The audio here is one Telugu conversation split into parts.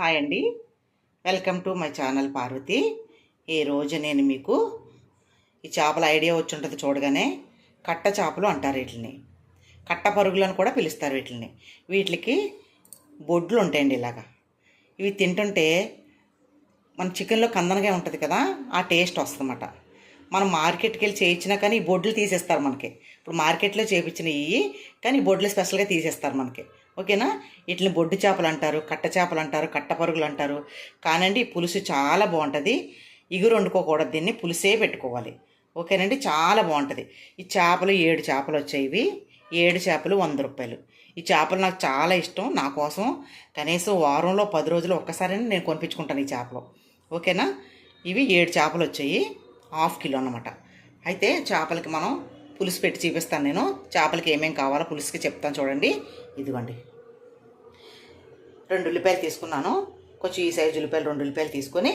హాయ్ అండి. Welcome to my channel Parvati. ఈరోజు నేను మీకు ఈ చేపల ఐడియా వచ్చి ఉంటుంది చూడగానే కట్ట చేపలు అంటారు వీటిని. కట్ట పరుగులను కూడా పిలుస్తారు వీటిని. వీటికి బొడ్లు ఉంటాయండి ఇలాగా. ఇవి తింటుంటే మన చికెన్లో కందనగా ఉంటుంది కదా ఆ టేస్ట్ వస్తుందన్నమాట. మనం మార్కెట్కి వెళ్ళి చేయించినా కానీ ఈ బొడ్లు తీసేస్తారు మనకి. ఇప్పుడు మార్కెట్లో చేయించిన ఇవి కానీ ఈ బొడ్లు స్పెషల్గా తీసేస్తారు మనకి. ఓకేనా? వీటిని బొడ్డు చేపలు అంటారు కట్ట చేపలు అంటారు కట్ట పరుగులు అంటారు కానండి ఈ పులుసు చాలా బాగుంటుంది. ఇగురు వండుకోకూడదు దీన్ని పులుసే పెట్టుకోవాలి. ఓకేనండి? చాలా బాగుంటుంది. ఈ చేపలు ఏడు చేపలు వచ్చాయి ఇవి. ఏడు చేపలు వంద రూపాయలు. ఈ చేపలు నాకు చాలా ఇష్టం నా కోసం. కనీసం వారంలో పది రోజులు ఒక్కసారి నేను కొనిపించుకుంటాను ఈ చేపలు. ఓకేనా? ఇవి ఏడు చేపలు వచ్చాయి హాఫ్ కిలో అన్నమాట. అయితే చేపలకి మనం పులుసు పెట్టి చూపిస్తాను నేను. చేపలకి ఏమేమి కావాలో పులుసుకి చెప్తాను చూడండి. ఇదిగోండి. రెండు ఉల్లిపాయలు తీసుకున్నాను. కొంచెం ఈ సైజు ఉల్లిపాయలు రెండు ఉల్లిపాయలు తీసుకొని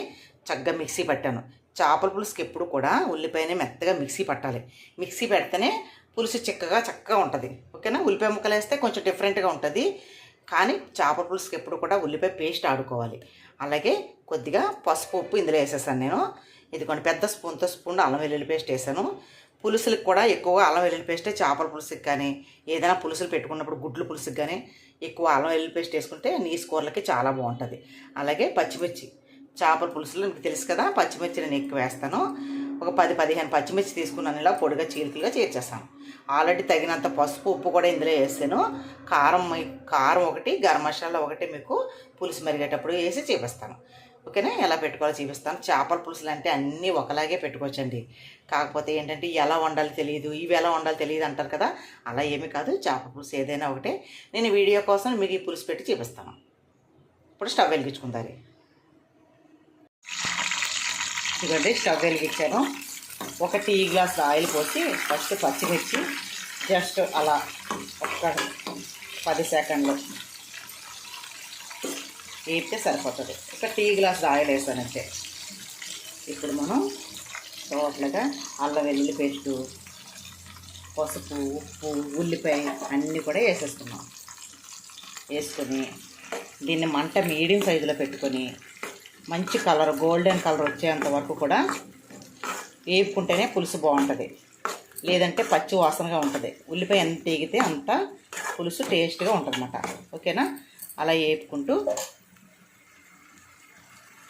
చక్కగా మిక్సీ పట్టాను. చేపల పులుసుకి ఎప్పుడు కూడా ఉల్లిపాయనే మెత్తగా మిక్సీ పట్టాలి. మిక్సీ పెడితేనే పులుసు చిక్కగా చక్కగా ఉంటుంది. ఓకేనా? ఉల్లిపాయ ముక్కలు వేస్తే కొంచెం డిఫరెంట్గా ఉంటుంది. కానీ చేపల పులుసుకి ఎప్పుడు కూడా ఉల్లిపాయ పేస్ట్ ఆడుకోవాలి. అలాగే కొద్దిగా పసుపు ఉప్పు ఇందులో వేసేసాను నేను. ఇదిగోండి పెద్ద స్పూన్తో స్పూన్ అల్లం వెల్లుల్లి పేస్ట్ వేసాను. పులుసులకు కూడా ఎక్కువగా అల్లం వెల్లుల్లి పేస్టే చేపల పులుసుకి కానీ ఏదైనా పులుసులు పెట్టుకున్నప్పుడు గుడ్లు పులుసుకి కానీ ఎక్కువ అల్లం ఎల్లు పేస్ట్ వేసుకుంటే నీసు కూరలకి చాలా బాగుంటుంది. అలాగే పచ్చిమిర్చి. చేపల పులుసులు మీకు తెలుసు కదా పచ్చిమిర్చి నేను ఎక్కువ వేస్తాను. ఒక పది పదిహేను పచ్చిమిర్చి తీసుకున్నాను ఇలా పొడిగా చీలికలుగా చేర్చేస్తాను. ఆల్రెడీ తగినంత పసుపు ఉప్పు కూడా ఇందులో వేస్తాను కారం కారం ఒకటి గరం మసాలా ఒకటి మీకు పులుసు మరిగేటప్పుడు వేసి చేపిస్తాను. ఓకేనా? ఎలా పెట్టుకోవాలో చూపిస్తాను. చేపల పులుసులు అంటే అన్నీ ఒకలాగే పెట్టుకోవచ్చండి. కాకపోతే ఏంటంటే ఎలా వండాలి తెలియదు. ఇవి ఎలా వండాలి తెలియదు అంటారు కదా? అలా ఏమీ కాదు. చేపల పులుసు ఏదైనా ఒకటే. నేను వీడియో కోసం మీకు ఈ పులుసు పెట్టి చూపిస్తాను. ఇప్పుడు స్టవ్ వెలిగించుకుందాలి ఇదిగోండి స్టవ్ వెలిగించాను. ఒక టీ గ్లాస్ ఆయిల్ పోసి ఫస్ట్ పచ్చిమిర్చి జస్ట్ అలా ఒక పది సెకండ్లు వేపితే సరిపోతుంది. ఒక టీ గ్లాస్ ఆయిల్ వేసానంటే ఇప్పుడు మనం టోటల్గా అల్లం వెల్లుల్లి పేస్టు పసుపు ఉప్పు ఉల్లిపాయ అన్నీ కూడా వేసేస్తున్నాం వేసుకొని దీన్ని మంట మీడియం సైజులో పెట్టుకొని మంచి కలర్ గోల్డెన్ కలర్ వచ్చేంత వరకు కూడా వేపుకుంటేనే పులుసు బాగుంటుంది. లేదంటే పచ్చి వాసనగా ఉంటుంది. ఉల్లిపాయ ఎంత ఎగితే అంత పులుసు టేస్ట్గా ఉంటుంది ఓకేనా? అలా వేపుకుంటూ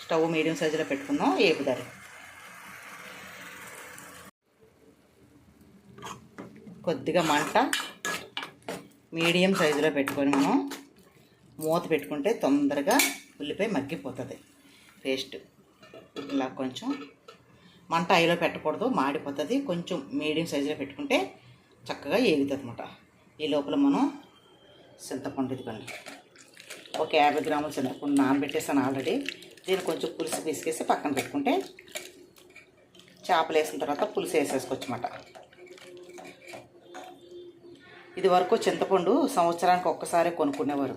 స్టవ్ మీడియం సైజులో పెట్టుకుందాం ఏపుదారి కొద్దిగా మంట మీడియం సైజులో పెట్టుకొని మనం మూత పెట్టుకుంటే తొందరగా ఉల్లిపాయ మగ్గిపోతుంది. పేస్ట్ ఇలా కొంచెం మంట ఐలో పెట్టకూడదు మాడిపోతుంది. కొంచెం మీడియం సైజులో పెట్టుకుంటే చక్కగా ఏగుతుంది అనమాట ఈ లోపల మనం చింతపండు ఇదిగోండి. ఒక యాభై గ్రాముల చింతపండు నానబెట్టేసాను ఆల్రెడీ. దీన్ని కొంచెం పులుసు పిసికేసి పక్కన పెట్టుకుంటే చేపలు వేసిన తర్వాత పులుసు వేసేసుకోవచ్చు అన్నమాట. ఇది వరకు చింతపండు సంవత్సరానికి ఒక్కసారి కొనుక్కునేవారు.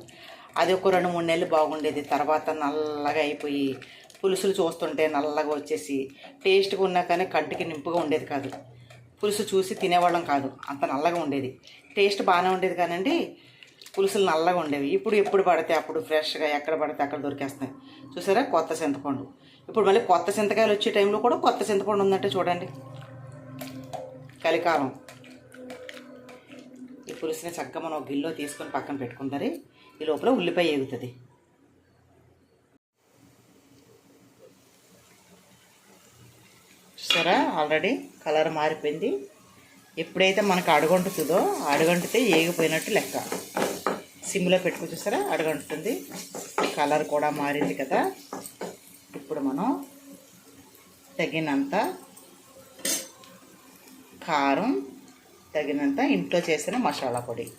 అది ఒక రెండు మూడు నెలలు బాగుండేది. తర్వాత నల్లగా అయిపోయి పులుసులు చూస్తుంటే నల్లగా వచ్చేసి టేస్ట్గా ఉన్నా కానీ కంటికి నింపుగా ఉండేది కాదు. పులుసు చూసి తినేవాళ్ళం కాదు. అంత నల్లగా ఉండేది. టేస్ట్ బాగానే ఉండేది కానండి పులుసులు నల్లగా ఉండేవి. ఇప్పుడు ఎప్పుడు పడితే అప్పుడు ఫ్రెష్గా ఎక్కడ పడితే అక్కడ దొరికేస్తాయి చూసారా? కొత్త చింతపండు. ఇప్పుడు మళ్ళీ కొత్త చింతకాయలు వచ్చే టైంలో కూడా కొత్త చింతపండు ఉందంటే చూడండి. కలికాలం. ఈ పులుసుని చక్కగా మనం గిల్లో తీసుకొని పక్కన పెట్టుకుంటారు ఈ లోపల ఉల్లిపాయ ఎగుతుంది చూసారా? ఆల్రెడీ కలర్ మారిపోయింది. ఎప్పుడైతే మనకు అడుగంటుతుందో అడుగంటితే ఏగిపోయినట్టు లెక్క. సిమ్లో పెట్టుకుని చూసారా అడగంటుంది. కలర్ కూడా మారింది కదా. ఇప్పుడు మనం తగినంత కారం తగినంత ఇంట్లో చేసిన మసాలా పొడి.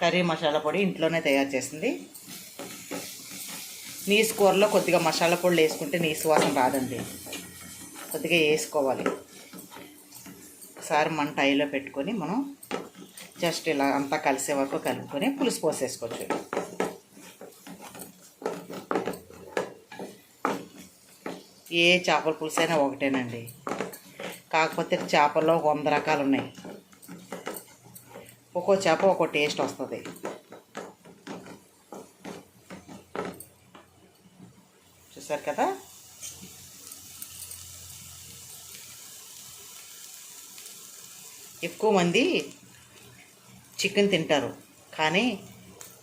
కర్రీ మసాలా పొడి ఇంట్లోనే తయారు చేసింది. నీసు కూరలో కొద్దిగా మసాలా పొడి వేసుకుంటే నీసు వాసన రాదండి. కొద్దిగా వేసుకోవాలి. ఒకసారి మన టైలో పెట్టుకొని మనం జస్ట్ ఇలా అంతా కలిసే వరకు కలుపుకొని పులుసు పోసేసుకోవచ్చు. ఏ చేపల పులుసు అయినా ఒకటేనండి. కాకపోతే చేపల్లో వంద రకాలు ఉన్నాయి ఒక్కో చేప ఒక్కో టేస్ట్ వస్తుంది. చూసారు కదా? ఎక్కువ మంది చికెన్ తింటారు. కానీ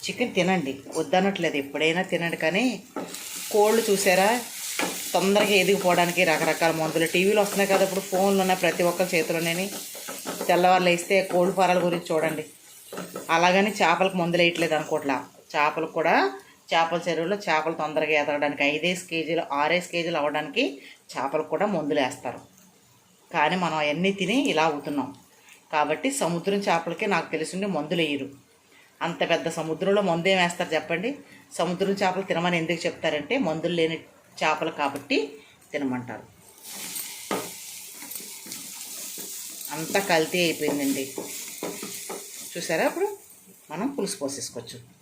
చికెన్ తినండి. వద్దనట్లేదు. ఎప్పుడైనా తినండి. కానీ కోళ్ళు చూసారా? తొందరగా ఎదిగిపోవడానికి రకరకాల మందులు. టీవీలో వస్తున్నాయి కదా ఇప్పుడు. ఫోన్లు ఉన్నాయి ప్రతి ఒక్కరి చేతిలోనే తెల్లవారులు వేస్తే కోళ్ళ ఫారాల గురించి చూడండి. అలాగని చేపలకు మందులు వేయట్లేదు అనుకోట్లా. చేపలకు కూడా చేపల చెరువులో చేపలు తొందరగా ఎదగడానికి ఐదేసి కేజీలు ఆరేసి కేజీలు అవ్వడానికి చేపలకు కూడా మందులు వేస్తారు. కానీ మనం అవన్నీ తిని ఇలా అవుతున్నాం. కాబట్టి సముద్రం చేపలకే నాకు తెలిసిండి మందులు వేయరు. అంత పెద్ద సముద్రంలో మందు ఏం వేస్తారు చెప్పండి? సముద్రం చేపలు తినమని ఎందుకు చెప్తారంటే మందులు లేని చేపలు కాబట్టి తినమంటారు. అంతా కల్తీ అయిపోయిందండి. చూసారా ఇప్పుడు? మనం పులుసు పోసేసుకోవచ్చు.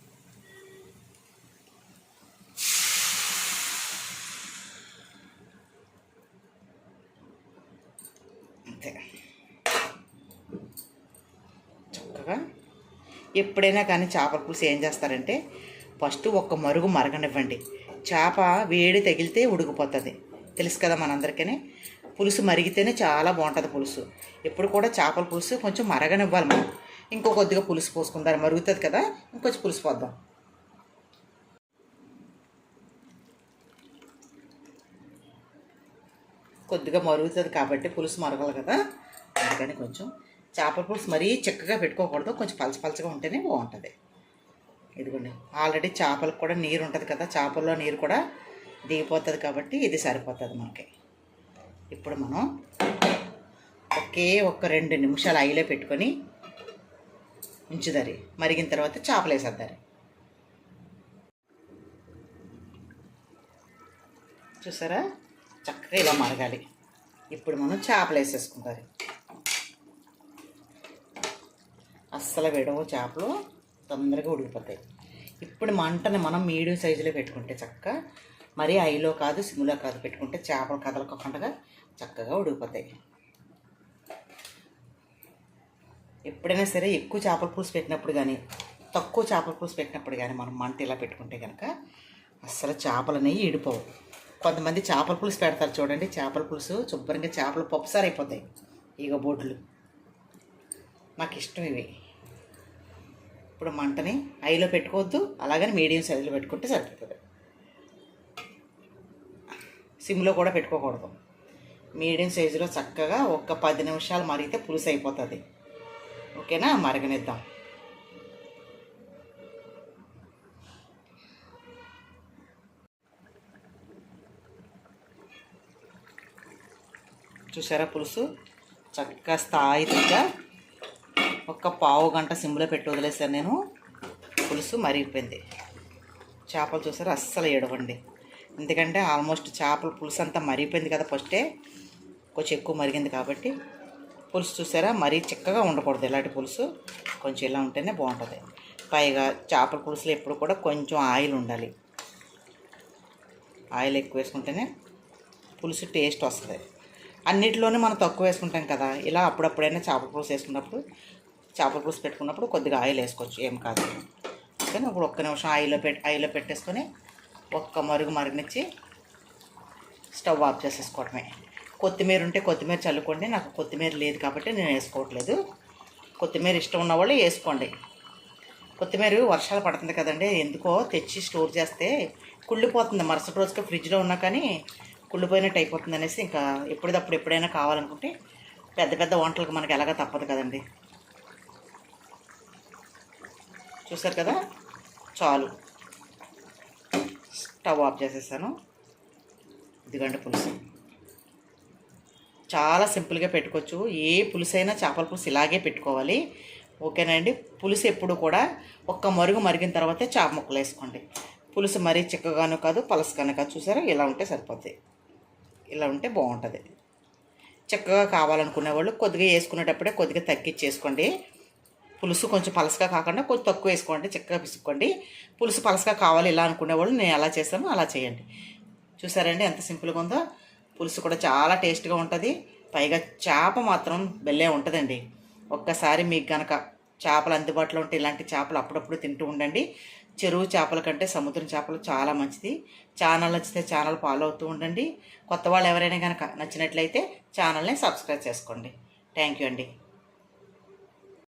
ఎప్పుడైనా కానీ చేపల పులుసు ఏం చేస్తారంటే ఫస్ట్ ఒక్క మరుగు మరగనివ్వండి. చేప వేడి తగిలితే ఉడికిపోతుంది. తెలుసు కదా మనందరికీ పులుసు మరిగితేనే చాలా బాగుంటుంది పులుసు. ఎప్పుడు కూడా చేపల పులుసు కొంచెం మరగనివ్వాలి మనం. ఇంకో కొద్దిగా పులుసు పోసుకుందాం. మరుగుతుంది కదా ఇంకొంచెం పులుసు పోద్దాం. కొద్దిగా మరుగుతుంది కాబట్టి పులుసు మరగాలి కదా. అందుకని కొంచెం చేపల పులుసు మరీ చిక్కగా పెట్టుకోకూడదు. కొంచెం పలచపలచగా ఉంటేనే బాగుంటుంది. ఇదిగోండి. ఆల్రెడీ చేపలకు కూడా నీరు ఉంటుంది కదా చేపల్లో నీరు కూడా దిగిపోతుంది కాబట్టి ఇది సరిపోతుంది మనకి. ఇప్పుడు మనం ఒకే ఒక్క రెండు నిమిషాలు ఐలో పెట్టుకొని ఉంచుదారి మరిగిన తర్వాత చేపలు వేసేద్దారి చూసారా? చక్కగా ఇలా మరగాలి. ఇప్పుడు మనం చేపలు వేసేసుకుంటారు అస్సలు విడవు చేపలు తొందరగా ఉడికిపోతాయి. ఇప్పుడు మంటని మనం మీడియం సైజులో పెట్టుకుంటే చక్కగా మరీ ఐలో కాదు సిమ్లో కాదు పెట్టుకుంటే చేపలు కదలకోకుండా చక్కగా ఉడికిపోతాయి. ఎప్పుడైనా సరే ఎక్కువ చేపల పులుసు పెట్టినప్పుడు కానీ తక్కువ చేపల పులుసు పెట్టినప్పుడు కానీ మనం మంట ఇలా పెట్టుకుంటే కనుక అస్సలు చేపలు అనేవి ఇడిపోవు కొంతమంది చేపల పులుసు పెడతారు చూడండి చేపల పులుసు శుభ్రంగా చేపలు పప్పుసారి అయిపోతాయి. ఈగ బోట్లు. నాకు ఇష్టం ఇవి. ఇప్పుడు మంటని హైలో పెట్టుకోవద్దు అలాగని మీడియం సైజులో పెట్టుకుంటే సరిపోతుంది. సిమ్లో కూడా పెట్టుకోకూడదు. మీడియం సైజులో చక్కగా ఒక పది నిమిషాలు మరిగితే పులుసు అయిపోతుంది. ఓకేనా? మరగనిద్దాం. చూసారా పులుసు? చక్కగా స్థాయిగా ఒక పావు గంట సిమ్లో పెట్టి వదిలేసాను నేను. పులుసు మరిగిపోయింది. చేపలు చూసారా? అస్సలు ఏడవండి. ఎందుకంటే ఆల్మోస్ట్ చేపల పులుసు అంతా మరిగిపోయింది కదా ఫస్టే. కొంచెం ఎక్కువ మరిగింది కాబట్టి. పులుసు చూసారా? మరీ చిక్కగా ఉండకూడదు ఇలాంటి పులుసు. కొంచెం ఇలా ఉంటేనే బాగుంటుంది. పైగా చేపల పులుసులో ఎప్పుడు కూడా కొంచెం ఆయిల్ ఉండాలి. ఆయిల్ ఎక్కువ వేసుకుంటేనే పులుసు టేస్ట్ వస్తుంది. అన్నిటిలోనే మనం తక్కువ వేసుకుంటాం కదా. ఇలా అప్పుడప్పుడైనా చేపల పులుసు వేసుకున్నప్పుడు చేపల పులుసు పెట్టుకున్నప్పుడు కొద్దిగా ఆయిల్ వేసుకోవచ్చు. ఏం కాదు. ఓకేనా? ఇప్పుడు ఒక్క నిమిషం ఆయిల్లో పెట్టి ఆయిల్లో పెట్టేసుకొని ఒక్క మరుగు మరుగునిచ్చి స్టవ్ ఆఫ్ చేసేసుకోవటమే కొత్తిమీర ఉంటే కొత్తిమీర చల్లుకోండి. నాకు కొత్తిమీర లేదు కాబట్టి నేను వేసుకోవట్లేదు. కొత్తిమీర ఇష్టం ఉన్న వాళ్ళు వేసుకోండి. కొత్తిమీర వర్షాలు పడుతుంది కదండి. ఎందుకో తెచ్చి స్టోర్ చేస్తే కుళ్ళిపోతుంది. మరుసటి రోజుకి ఫ్రిడ్జ్లో ఉన్నా కానీ కుళ్ళిపోయినట్టు అయిపోతుంది అనేసి ఇంకా ఎప్పటిదప్పుడు ఎప్పుడైనా కావాలనుకుంటే పెద్ద పెద్ద వంటలకు మనకి ఎలాగ తప్పదు కదండి. చూసారు కదా? చాలు. స్టవ్ ఆఫ్ చేసేసాను. ఇదిగండి పులుసు. చాలా సింపుల్గా పెట్టుకోవచ్చు. ఏ పులుసు అయినా చేపల పులుసు ఇలాగే పెట్టుకోవాలి. ఓకేనండి పులుసు ఎప్పుడు కూడా ఒక్క మరుగు మరిగిన తర్వాతే చేప ముక్కలు వేసుకోండి. పులుసు మరీ చిక్కగాను కాదు పలసగాను కాదు. చూసారా? ఇలా ఉంటే సరిపోద్ది. ఇలా ఉంటే బాగుంటుంది. చక్కగా కావాలనుకునే వాళ్ళు కొద్దిగా వేసుకునేటప్పుడే కొద్దిగా తగ్గించేసుకోండి. పులుసు కొంచెం పలసగా కాకుండా కొంచెం తక్కువ వేసుకోండి చక్కగా పిసుక్కోండి. పులుసు పలసగా కావాలి ఇలా అనుకునే వాళ్ళు నేను ఎలా చేస్తానో అలా చేయండి. చూసారండి ఎంత సింపుల్గా ఉందో? పులుసు కూడా చాలా టేస్ట్గా ఉంటుంది. పైగా చేప మాత్రం బెల్లే ఉంటుందండి. ఒక్కసారి మీకు గనక చేపలు అందుబాటులో ఉంటే ఇలాంటి చేపలు అప్పుడప్పుడు తింటూ ఉండండి. చెరువు చేపల కంటే సముద్రం చేపలు చాలా మంచిది. ఛానల్ నచ్చితే ఛానల్ ఫాలో అవుతూ ఉండండి. కొత్త వాళ్ళు ఎవరైనా కనుక నచ్చినట్లయితే ఛానల్ని సబ్స్క్రైబ్ చేసుకోండి. థ్యాంక్ యూ అండి.